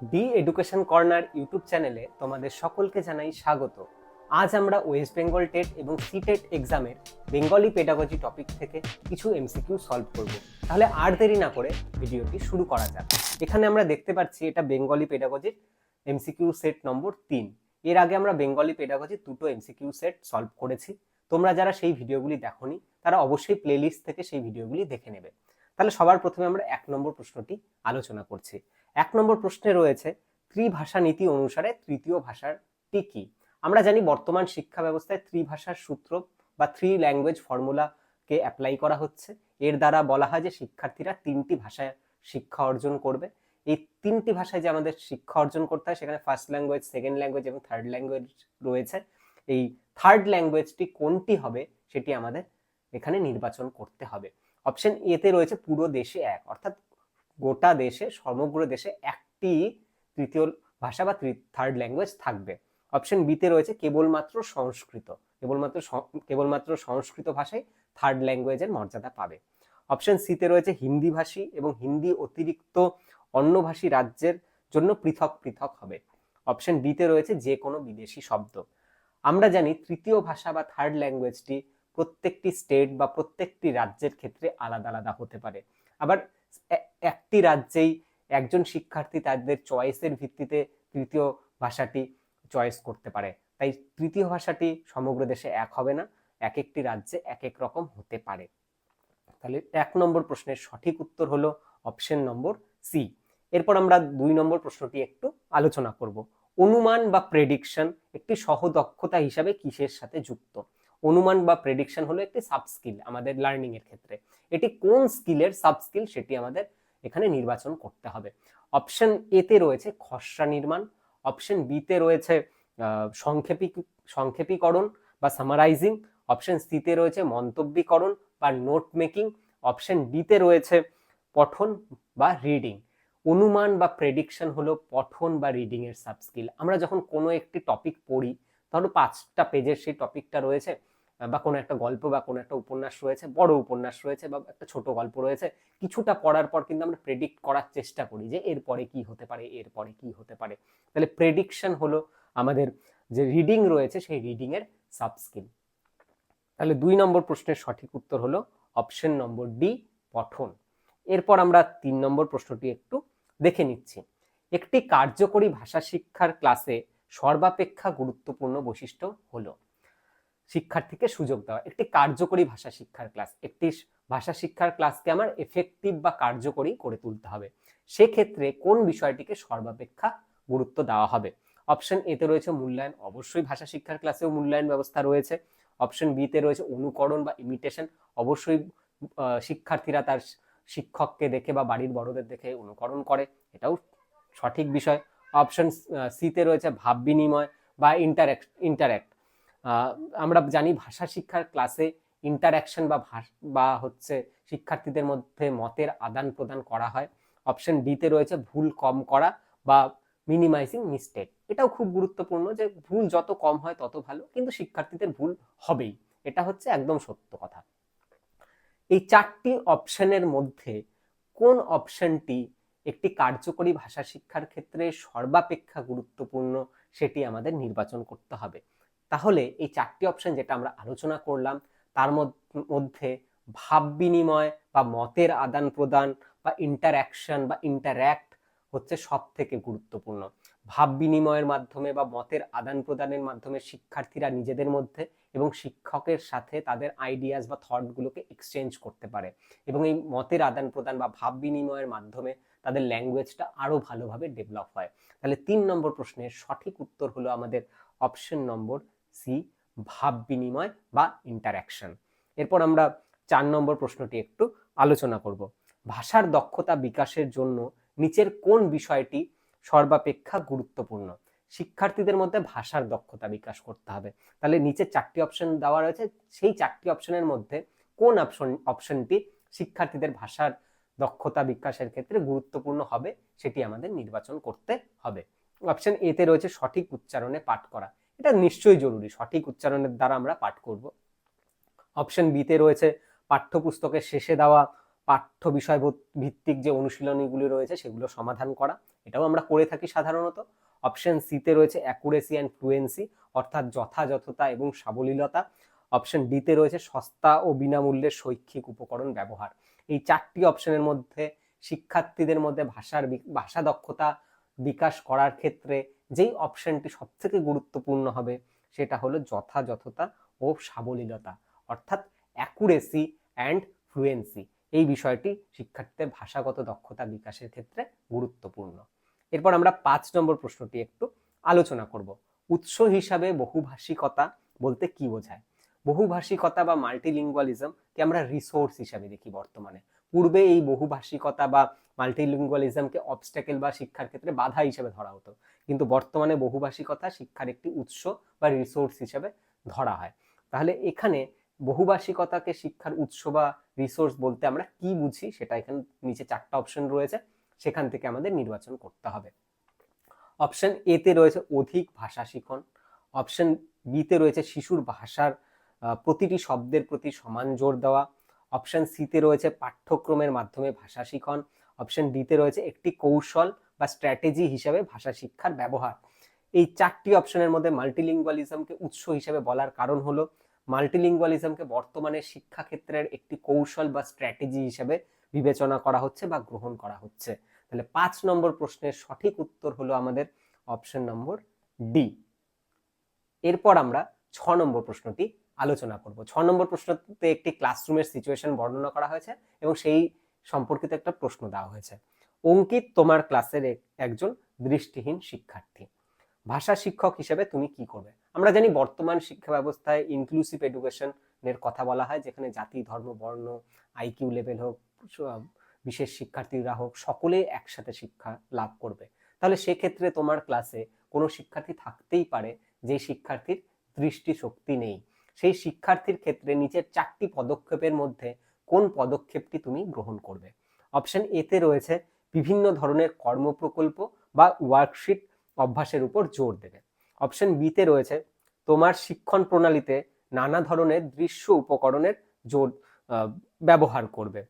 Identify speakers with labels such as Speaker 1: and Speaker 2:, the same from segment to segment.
Speaker 1: D education corner YouTube চ্যানেলে তোমাদের সকলকে জানাই স্বাগত। আজ আমরা ওয়েস্ট বেঙ্গল টেট এবং সিটেট এক্সামের বেঙ্গলি পেডাগজি টপিক থেকে কিছু এমসিকিউ সলভ করব। তাহলে আর দেরি না করে ভিডিওটি শুরু করা যাক। এখানে আমরা দেখতে পাচ্ছি এটা বেঙ্গলি পেডাগজির এমসিকিউ সেট নম্বর তিন। এর আগে আমরা বেঙ্গলি পেডাগজির দুটো এমসিকিউ সেট সলভ করেছি। তোমরা যারা সেই ভিডিওগুলি দেখোনি, তারা অবশ্যই প্লেলিস্ট থেকে সেই ভিডিওগুলি দেখে নেবে। তাহলে সবার প্রথমে আমরা এক নম্বর প্রশ্নটি আলোচনা করছি। এক নম্বর প্রশ্নে রয়েছে, ত্রিভাষা নীতি অনুসারে তৃতীয় ভাষাটি কি? আমরা জানি বর্তমান শিক্ষা ব্যবস্থায় ত্রিভাষার সূত্র বা থ্রি ল্যাঙ্গুয়েজ ফর্মুলাকে অ্যাপ্লাই করা হচ্ছে। এর দ্বারা বলা হয় যে শিক্ষার্থীরা তিনটি ভাষায় শিক্ষা অর্জন করবে। এই তিনটি ভাষায় যে আমাদের শিক্ষা অর্জন করতে হয়, সেখানে ফার্স্ট ল্যাঙ্গুয়েজ সেকেন্ড ল্যাঙ্গুয়েজ এবং থার্ড ল্যাঙ্গুয়েজ রয়েছে। এই থার্ড ল্যাঙ্গুয়েজটি কোনটি হবে, সেটি আমাদের এখানে নির্বাচন করতে হবে। অপশন এতে রয়েছে পুরো দেশে এক, অর্থাৎ গোটা দেশে, সমগ্র দেশে একটি তৃতীয় ভাষা বা থার্ড ল্যাঙ্গুয়েজ থাকবে। অপশন বিতে রয়েছে কেবলমাত্র সংস্কৃত। কেবলমাত্র কেবলমাত্র সংস্কৃত ভাষাই থার্ড ল্যাঙ্গুয়েজের মর্যাদা পাবে। অপশন সিতে রয়েছে হিন্দি ভাষী এবং হিন্দি অতিরিক্ত অন্য ভাষী রাজ্যের জন্য পৃথক পৃথক হবে। অপশন ডিতে রয়েছে যে কোনো বিদেশি শব্দ। আমরা জানি তৃতীয় ভাষা বা থার্ড ল্যাঙ্গুয়েজটি প্রত্যেকটি স্টেট বা প্রত্যেকটি রাজ্যের ক্ষেত্রে আলাদা আলাদা হতে পারে। আবার একটি রাজ্যেই একজন শিক্ষার্থী তাদের চয়েসের ভিত্তিতে তৃতীয় ভাষাটি চয়েস করতে পারে। তাই তৃতীয় ভাষাটি সমগ্র দেশে এক হবে না এক একটি রাজ্যে এক এক রকম হতে পারে। তাহলে এক নম্বর প্রশ্নের সঠিক উত্তর হলো অপশন নম্বর সি এরপর আমরা দুই নম্বর প্রশ্নটি একটু আলোচনা করব। অনুমান বা প্রেডিকশন একটি সহদক্ষতা হিসাবে কিসের সাথে যুক্ত? অনুমান বা প্রেডিকশন হলো একটি সাব স্কিল আমাদের লার্নিং এর ক্ষেত্রে। এটি কোন স্কিলের সাব স্কিল সেটি আমাদের এখানে নির্বাচন করতে হবে। অপশন এতে রয়েছে খসড়া নির্মাণ অপশন বিতে রয়েছে সংক্ষেপী, সংক্ষেপীকরণ বা সামারাইজিং অপশন সিতে রয়েছে মন্তব্যীকরণ বা নোট মেকিং অপশন ডিতে রয়েছে পঠন বা রিডিং অনুমান বা প্রেডিকশন হলো পঠন বা রিডিং এর সাব স্কিল আমরা যখন কোনো একটি টপিক পড়ি ধরো পাঁচটা পেজের সেই টপিকটা রয়েছে, বা কোনো একটা গল্প বা কোনো একটা উপন্যাস রয়েছে, বড় উপন্যাস রয়েছে বা একটা ছোট গল্প রয়েছে, কিছুটা পড়ার পর কিন্তু আমরা প্রেডিক্ট করার চেষ্টা করি যে এরপরে কি হতে পারে, এরপরে কি হতে পারে। তাহলে প্রেডিকশন হলো আমাদের যে রিডিং রয়েছে সেই রিডিং এর সাব স্কিল তাহলে দুই নম্বর প্রশ্নের সঠিক উত্তর হলো অপশন নম্বর ডি পঠন। এরপর আমরা তিন নম্বর প্রশ্নটি একটু দেখে নিচ্ছি। একটি কার্যকরী ভাষা শিক্ষার ক্লাসে সর্বাপেক্ষা গুরুত্বপূর্ণ বৈশিষ্ট্য হলো শিক্ষার্থীকে সুযোগ দেওয়া। একটি কার্যকরী ভাষা শিক্ষার ক্লাস। একটি ভাষা শিক্ষার ক্লাসকে আমার এফেক্টিভ বা কার্যকরী করে তুলতে হবে। সেক্ষেত্রে কোন বিষয়টিকে সর্বাপেক্ষা গুরুত্ব দেওয়া হবে? অপশন এতে রয়েছে মূল্যায়ন। অবশ্যই ভাষা শিক্ষার ক্লাসেও মূল্যায়ন ব্যবস্থা রয়েছে। অপশন বিতে রয়েছে অনুকরণ বা ইমিটেশন অবশ্যই শিক্ষার্থীরা তার শিক্ষককে দেখে বা বাড়ির বড়দের দেখে অনুকরণ করে। এটাও সঠিক বিষয়। অপশন সিতে রয়েছে ভাব বিনিময় বা ইন্টারাক্ট ইন্টারাক্ট আমরা জানি ভাষা শিক্ষার ক্লাসে ইন্টারাকশন বা বা হচ্ছে শিক্ষার্থীদের মধ্যে মতের আদান প্রদান করা হয়। অপশন ডিতে রয়েছে ভুল কম করা বা মিনিমাইজিং মিস্টেক এটাও খুব গুরুত্বপূর্ণ যে ভুল যত কম হয় তত ভালো, কিন্তু শিক্ষার্থীদের ভুল হবেই। এটা হচ্ছে একদম সত্য কথা। এই চারটি অপশনের মধ্যে কোন অপশনটি একটি কার্যকরী ভাষা শিক্ষার ক্ষেত্রে সর্বাপেক্ষা গুরুত্বপূর্ণ সেটি আমাদের নির্বাচন করতে হবে। তাহলে এই চারটি অপশন যেটা আমরা আলোচনা করলাম, তার মধ্যে ভাব বিনিময় বা মতের আদান প্রদান বা ইন্টারাকশন বা ইন্টারঅ্যাক্ট হচ্ছে সব থেকে গুরুত্বপূর্ণ। ভাব বিনিময়ের মাধ্যমে বা মতের আদান প্রদানের মাধ্যমে শিক্ষার্থীরা নিজেদের মধ্যে এবং শিক্ষকের সাথে তাদের আইডিয়াস বা থটগুলোকে এক্সচেঞ্জ করতে পারে। এবং এই মতের আদান প্রদান বা ভাব বিনিময়ের মাধ্যমে তাদের ল্যাঙ্গুয়েজটা আরও ভালোভাবে ডেভেলপ হয়। তাহলে তিন নম্বর প্রশ্নের সঠিক উত্তর হলো আমাদের অপশন নম্বর সি ভাব বিনিময় বা ইন্টারাকশন এরপর আমরা চার নম্বর প্রশ্নটি একটু আলোচনা করব। ভাষার দক্ষতা বিকাশের জন্য নিচের কোন বিষয়টি সর্বাপেক্ষা গুরুত্বপূর্ণ? শিক্ষার্থীদের মধ্যে ভাষার দক্ষতা বিকাশ করতে হবে। তাহলে নিচে চারটি অপশন দেওয়া রয়েছে। সেই চারটি অপশনের মধ্যে কোন অপশন অপশনটি শিক্ষার্থীদের ভাষার দক্ষতা বিকাশের ক্ষেত্রে গুরুত্বপূর্ণ হবে, সেটি আমাদের নির্বাচন করতে হবে। অপশন এতে রয়েছে সঠিক উচ্চারণে পাঠ করা। এটা নিশ্চয়ই জরুরি, সঠিক উচ্চারণের দ্বারা আমরা পাঠ করব। অপশন বিতে রয়েছে পাঠ্যপুস্তকের শেষে দেওয়া পাঠ্য বিষয় ভিত্তিক যে অনুশীলনীগুলি রয়েছে, সেগুলো সমাধান করা। এটাও আমরা করে থাকি সাধারণত। অপশন সিতে রয়েছে অ্যাকুরেসি অ্যান্ড ফ্লুয়েন্সি অর্থাৎ যথাযথতা এবং সাবলীলতা। অপশন ডিতে রয়েছে সস্তা ও বিনামূল্যের শৈক্ষিক উপকরণ ব্যবহার। এই চারটি অপশনের মধ্যে শিক্ষার্থীদের মধ্যে ভাষার ভাষা দক্ষতা বিকাশ করার ক্ষেত্রে যেই অপশনটি সবথেকে গুরুত্বপূর্ণ হবে সেটা হলো যথাযথতা ও সাবলীলতা, অর্থাৎ অ্যাকুরেসি অ্যান্ড ফ্লুয়েন্সি এই বিষয়টি শিক্ষার্থীদের ভাষাগত দক্ষতা বিকাশের ক্ষেত্রে গুরুত্বপূর্ণ। এরপর আমরা পাঁচ নম্বর প্রশ্নটি একটু আলোচনা করব। উৎস হিসাবে বহুভাষিকতা বলতে কি বোঝায়? বহুভাষিকতা বা মাল্টিলিঙ্গুয়ালিজমকে আমরা রিসোর্স হিসাবে দেখি বর্তমানে। পূর্বে এই বহুভাষিকতা বা মাল্টিলিঙ্গুয়ালিজমকে অবস্ট্যাকেল বা শিক্ষার ক্ষেত্রে বাধা হিসেবে ধরা হতো। কিন্তু বর্তমানে বহুভাষিকতা শিক্ষার একটি উৎস বা রিসোর্স হিসেবে ধরা হয়। তাহলে এখানে বহুভাষিকতাকে শিক্ষার উৎস বা রিসোর্স বলতে আমরা কি বুঝি সেটা এখানে নিচে চারটা অপশন রয়েছে। সেখান থেকে আমাদের নির্বাচন করতে হবে। অপশন এতে রয়েছে অধিক ভাষা শিখন। অপশন বিতে রয়েছে শিশুর ভাষার প্রতিটি শব্দের প্রতি সমান জোর দেওয়া। অপশন সিতে রয়েছে পাঠ্যক্রমের মাধ্যমে ভাষা শিখন। অপশন ডিতে রয়েছে একটি কৌশল বা স্ট্র্যাটেজি হিসাবে ভাষা শিক্ষার ব্যবহার। এই চারটি অপশনের মধ্যে মাল্টিলিঙ্গুয়ালিজমকে উৎস হিসেবে বলার কারণ হলো মাল্টিলিঙ্গুয়ালিজমকে বর্তমানে শিক্ষাক্ষেত্রের একটি কৌশল বা স্ট্র্যাটেজি হিসেবে বিবেচনা করা হচ্ছে বা গ্রহণ করা হচ্ছে। তাহলে পাঁচ নম্বর প্রশ্নের সঠিক উত্তর হলো আমাদের অপশন নম্বর ডি এরপর আমরা ছ নম্বর প্রশ্নটি আলোচনা করব। ছ নম্বর প্রশ্নতে একটি ক্লাসরুমের সিচুয়েশন বর্ণনা করা হয়েছে এবং সেই সম্পর্কিত একটা প্রশ্ন দেওয়া হয়েছে। অঙ্কিত তোমার ক্লাসের এক- একজন দৃষ্টিহীন শিক্ষার্থী। ভাষা শিক্ষক হিসেবে তুমি কি করবে? আমরা জানি বর্তমান শিক্ষা ব্যবস্থায় ইনক্লুসিভ এডুকেশনের কথা বলা হয়, যেখানে জাতি, ধর্ম, বর্ণ আইকিউ লেভেল হোক বিশেষ শিক্ষার্থীরা হোক, সকলে একসাথে শিক্ষা লাভ করবে। তাহলে সেক্ষেত্রে তোমার ক্লাসে কোনো শিক্ষার্থী থাকতেই পারে যে শিক্ষার্থীর দৃষ্টিশক্তি নেই। সেই শিক্ষার্থীর ক্ষেত্রে নিচের চারটি পদক্ষেপের মধ্যে কোন পদক্ষেপটি তুমি গ্রহণ করবে? অপশন এতে রয়েছে বিভিন্ন ধরনের কর্মপ্রকল্প বা ওয়ার্কশিট অভ্যাসের উপর জোর দেবে। অপশন বিতে রয়েছে তোমার শিক্ষণ প্রণালীতে নানা ধরনের দৃশ্য উপকরণের জোর ব্যবহার করবে।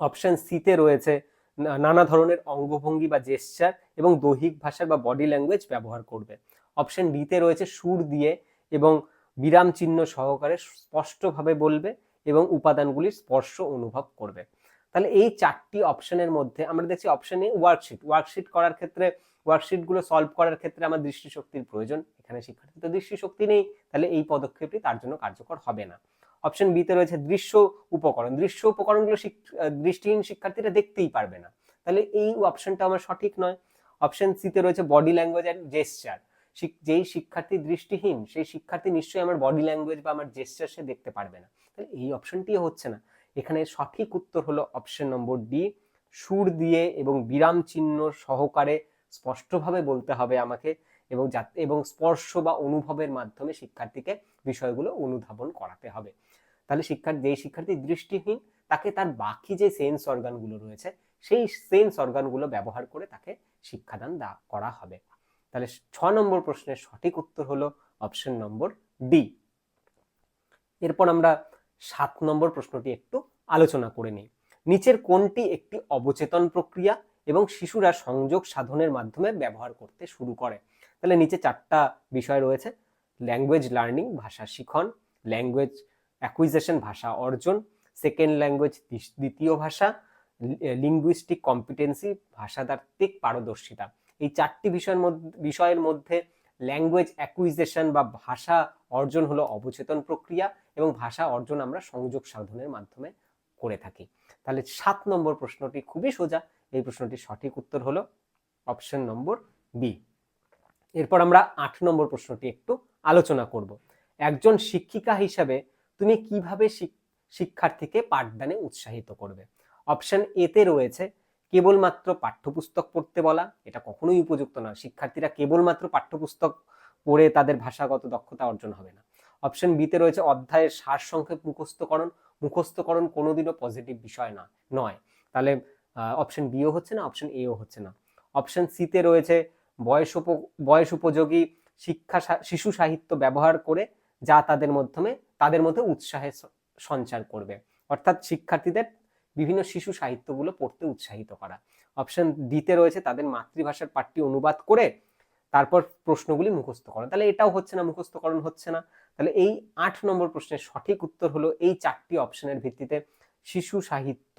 Speaker 1: অপশন সিতে রয়েছে নানা ধরনের অঙ্গভঙ্গি বা জেস্চার এবং দৈহিক ভাষার বা বডি ল্যাঙ্গুয়েজ ব্যবহার করবে। অপশন ডিতে রয়েছে সুর দিয়ে এবং বিরাম চিহ্ন সহকারে স্পষ্টভাবে বলবে এবং উপাদানগুলির স্পর্শ অনুভব করবে। তাহলে এই চারটি অপশনের মধ্যে আমরা দেখছি অপশন এ ওয়ার্কশিট ওয়ার্কশিট করার ক্ষেত্রে ওয়ার্কশিটগুলো সলভ করার ক্ষেত্রে আমার দৃষ্টিশক্তির প্রয়োজন। এখানে শিক্ষার্থী তো দৃষ্টিশক্তি নেই, তাহলে এই পদক্ষেপটি তার জন্য কার্যকর হবে না। অপশন বিতে রয়েছে দৃশ্য উপকরণ। দৃশ্য উপকরণগুলো দৃষ্টিহীন শিক্ষার্থীরা দেখতেই পারবে না। তাহলে এই অপশনটা আমার সঠিক নয়। অপশন সিতে রয়েছে বডি ল্যাঙ্গুয়েজ অ্যান্ড জেস্চার যেই শিক্ষার্থী দৃষ্টিহীন, সেই শিক্ষার্থী নিশ্চয়ই আমার বডি ল্যাঙ্গুয়েজ বা আমার জেস্চার সে দেখতে পারবে না। তাহলে এই অপশনটিও হচ্ছে না। এখানে সঠিক উত্তর হলো অপশন নম্বর ডি সুর দিয়ে এবং বিরাম চিহ্ন সহকারে স্পষ্টভাবে বলতে হবে আমাকে এবং এবং স্পর্শ বা অনুভবের মাধ্যমে শিক্ষার্থীকে বিষয়গুলো অনুধাবন করাতে হবে। তাহলে শিক্ষার্থী যেই শিক্ষার্থী দৃষ্টিহীন, তাকে তার বাকি যে সেন্স অর্গানগুলো রয়েছে, সেই সেন্স অর্গানগুলো ব্যবহার করে তাকে শিক্ষাদান করা হবে। তাহলে ছ নম্বর প্রশ্নের সঠিক উত্তর হলো অপশন নম্বর ডি এরপর আমরা সাত নম্বর প্রশ্নটি একটু আলোচনা করে নিই। নিচের কোনটি একটি অবচেতন প্রক্রিয়া এবং শিশুরা সংযোগ সাধনের মাধ্যমে ব্যবহার করতে শুরু করে? তাহলে নিচে চারটা বিষয় রয়েছে। ল্যাঙ্গুয়েজ লার্নিং ভাষা শিখন। ল্যাঙ্গুয়েজ অ্যাকুইজেশন ভাষা অর্জন। সেকেন্ড ল্যাঙ্গুয়েজ দ্বিতীয় ভাষা। লিঙ্গুইস্টিক কম্পিটেন্সি ভাষাতাত্ত্বিক পারদর্শিতা। এই চারটি বিষয়ের মধ্যে বিষয়ের মধ্যে ল্যাঙ্গুয়েজ অ্যাকুইজেশন বা ভাষা অর্জন হলো অবচেতন প্রক্রিয়া এবং ভাষা অর্জন আমরা সংযোগ সাধনের মাধ্যমে করে থাকি। তাহলে সাত নম্বর প্রশ্নটি খুবই সোজা। এই প্রশ্নটির সঠিক উত্তর হলো অপশন নম্বর বি এরপর আমরা আট নম্বর প্রশ্নটি একটু আলোচনা করব। একজন শিক্ষিকা হিসাবে তুমি কীভাবে শিক- শিক্ষার্থীকে পাঠদানে উৎসাহিত করবে? অপশন এতে রয়েছে কেবলমাত্র পাঠ্যপুস্তক পড়তে বলা, এটা কখনোই উপযুক্ত না। শিক্ষার্থীরা কেবলমাত্র পাঠ্যপুস্তক পড়ে তাদের ভাষাগত দক্ষতা অর্জন হবে না। অপশন বিতে রয়েছে অধ্যায়ের সারসংক্ষেপ মুখস্থকরণ। মুখস্থকরণ কোনোদিনও পজিটিভ বিষয় না, নয়। তাহলে অপশন বিও হচ্ছে না অপশন এও হচ্ছে না। অপশন সিতে রয়েছে বয়স উপ- বয়স উপযোগী শিক্ষা শিশু সাহিত্য ব্যবহার করে যা তাদের মাধ্যমে, তাদের মধ্যে উৎসাহের সঞ্চার করবে। অর্থাৎ শিক্ষার্থীদের বিভিন্ন শিশু সাহিত্যগুলো পড়তে উৎসাহিত করা। অপশন ডিতে রয়েছে তাদের মাতৃভাষার পাঠটি অনুবাদ করে তারপর প্রশ্নগুলি মুখস্থ করা। তাহলে এটাও হচ্ছে না, মুখস্থকরণ হচ্ছে না। তাহলে এই আট নম্বর প্রশ্নের সঠিক উত্তর হলো এই চারটি অপশনের ভিত্তিতে শিশু সাহিত্য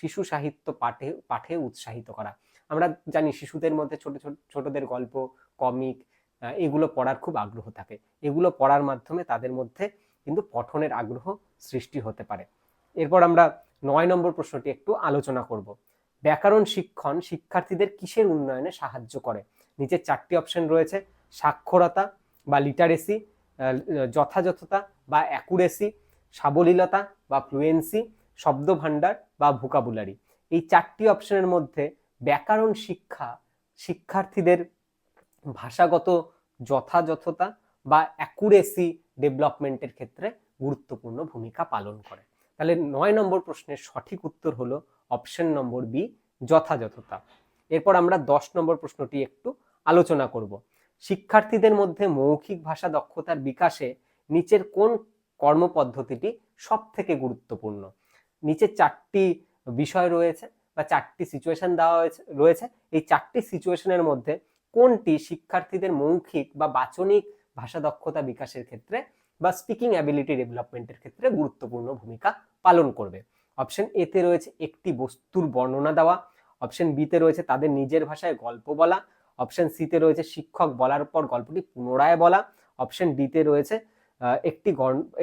Speaker 1: শিশু সাহিত্য পাঠে পাঠে উৎসাহিত করা। আমরা জানি শিশুদের মধ্যে ছোট ছোট, ছোটদের গল্প কমিক এগুলো পড়ার খুব আগ্রহ থাকে। এগুলো পড়ার মাধ্যমে তাদের মধ্যে কিন্তু পঠনের আগ্রহ সৃষ্টি হতে পারে। এরপর আমরা নয় নম্বর প্রশ্নটি একটু আলোচনা করব। ব্যাকরণ শিক্ষণ শিক্ষার্থীদের কিসের উন্নয়নে সাহায্য করে? নিচে চারটি অপশন রয়েছে, সাক্ষরতা বা লিটারেসি যথাযথতা বা অ্যাকুরেসি, সাবলীলতা বা ফ্লুয়েন্সি শব্দ ভাণ্ডার বা ভোকাবুলারি। এই চারটি অপশনের মধ্যে ব্যাকরণ শিক্ষা শিক্ষার্থীদের ভাষাগত যথাযথতা বা অ্যাকুরেসি ডেভেলপমেন্টের ক্ষেত্রে গুরুত্বপূর্ণ ভূমিকা পালন করে। তাহলে নয় নম্বর প্রশ্নের সঠিক উত্তর হলো অপশন নম্বর বি যথাযথতা। এরপর আমরা দশ নম্বর প্রশ্নটি একটু আলোচনা করব। শিক্ষার্থীদের মধ্যে মৌখিক ভাষা দক্ষতার বিকাশে নিচের কোন কর্মপদ্ধতিটি সব থেকে গুরুত্বপূর্ণ? নিচে চারটি বিষয় রয়েছে বা চারটি সিচুয়েশন দেওয়া হয়েছে, রয়েছে। এই চারটি সিচুয়েশনের মধ্যে কোনটি শিক্ষার্থীদের মৌখিক বা বাচনিক ভাষা দক্ষতা বিকাশের ক্ষেত্রে বা স্পিকিং অ্যাবিলিটি ডেভেলপমেন্টের ক্ষেত্রে গুরুত্বপূর্ণ ভূমিকা পালন করবে। অপশন এতে রয়েছে একটি বস্তুর বর্ণনা দেওয়া অপশন বিতে রয়েছে তাদের নিজের ভাষায় গল্প বলা অপশন সিতে রয়েছে শিক্ষক বলার পর গল্পটি পুনরায় বলা অপশন ডিতে রয়েছে একটি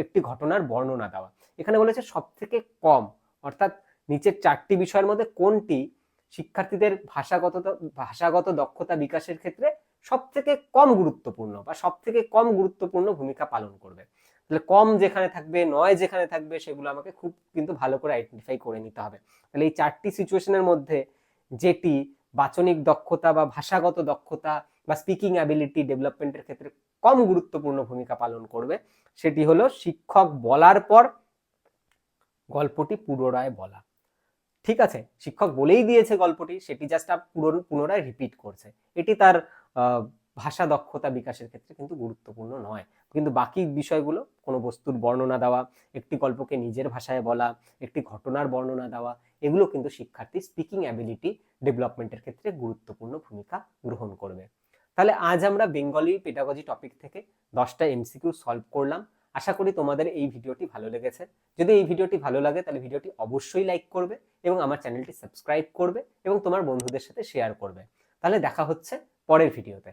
Speaker 1: একটি ঘটনার বর্ণনা দেওয়া। এখানে বলেছে সব থেকে কম, অর্থাৎ নিচের চারটি বিষয়ের মধ্যে কোনটি শিক্ষার্থীদের ভাষাগত ভাষাগত দক্ষতা বিকাশের ক্ষেত্রে সব থেকে কম গুরুত্বপূর্ণ বা সব থেকে কম গুরুত্বপূর্ণ ভূমিকা পালন করবে? তাহলে কম যেখানে থাকবে, নয় যেখানে থাকবে, সেগুলো আমাকে খুব কিন্তু ভালো করে আইডেন্টিফাই করে নিতে হবে। তাহলে এই চারটি সিচুয়েশনের মধ্যে যেটি বাচনিক দক্ষতা বা ভাষাগত দক্ষতা বা স্পিকিং অ্যাবিলিটি ডেভেলপমেন্টের ক্ষেত্রে কম গুরুত্বপূর্ণ ভূমিকা পালন করবে, সেটি হলো শিক্ষক বলার পর গল্পটি পুনরায় বলা। ঠিক আছে? শিক্ষক বলেই দিয়েছে গল্পটি, সেটি জাস্ট পুনরায় রিপিট করছে। এটি তার ভাষা দক্ষতা বিকাশের ক্ষেত্রে কিন্তু গুরুত্বপূর্ণ নয়। কিন্তু বাকি বিষয়গুলো, কোনো বস্তুর বর্ণনা দেওয়া, একটি গল্পকে নিজের ভাষায় বলা, একটি ঘটনার বর্ণনা দেওয়া, এগুলো কিন্তু শিক্ষার্থী স্পিকিং অ্যাবিলিটি ডেভেলপমেন্টের ক্ষেত্রে গুরুত্বপূর্ণ ভূমিকা গ্রহণ করবে। তাহলে আজ আমরা বেঙ্গলি পেডাগজি টপিক থেকে দশটা এমসিকিউ সলভ করলাম। আশা করি তোমাদের এই ভিডিওটি ভালো লেগেছে। যদি এই ভিডিওটি ভালো লাগে, তাহলে ভিডিওটি অবশ্যই লাইক করবে এবং আমার চ্যানেলটি সাবস্ক্রাইব করবে এবং তোমার বন্ধুদের সাথে শেয়ার করবে। তাহলে দেখা হচ্ছে পরের ভিডিওতে।